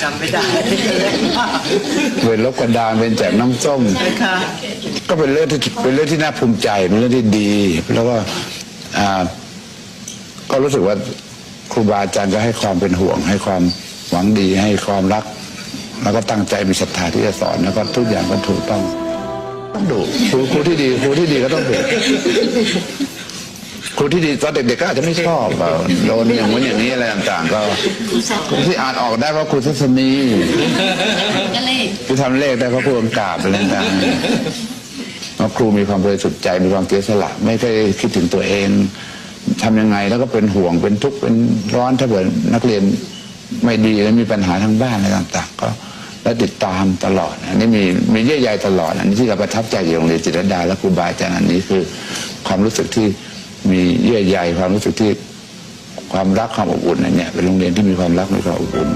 จำไม่ได้เป็นลบกระดานเป็นแจกน้ำส้มนะคะก็เป็นเรื่องที่เป็นเรื่องที่น่าภูมิใจเป็นเรื่องที่ดี แล้วก็อ่าก็รู้สึกว่าครูบาอาจารย์ก็ให้ความเป็นห่วง ให้ความหวังดีให้ความรัก แล้วก็ตั้งใจมีศรัทธาที่จะสอนแล้วก็ทุกอย่างก็ถูกต้องต้องดุครูครูที่ดีครูที่ดีก็ต้องดุค รูที่ดีตอนเด็กๆก็อาจจะไม่ชอบอะโดนอย่างนู้นอย่างนี้อะไรต่างๆก็ครูที่อ่านออกได้เพราะครูทัศนีก็เลยที่ทำเลขได้เพราะครูกำกาบอะไรต่างๆเพราะครูมีความบริสุทธิ์ใจมีความเสียสละ ไม่เคยคิดถึงตัวเองทำยังไงแล้วก็เป็นห่วงเป็นทุกข์เป็นร้อนถ้าเกิดนักเรียนไม่ดีแล้วมีปัญหาทางบ้านอะไรต่างๆ ก็และติดตามตลอด อันนี้มีมีเยื่อใยตลอด อันนี้ที่เราประทับใจอยู่โรงเรียนจิตรลดาและครูบาอาจารย์อันนี้คือความรู้สึกที่ มีเยื่อใยความรู้สึกที่ความรักความอบอุ่นเนี่ยเป็นโรงเรียนที่มีความรักมีความอบอุ่น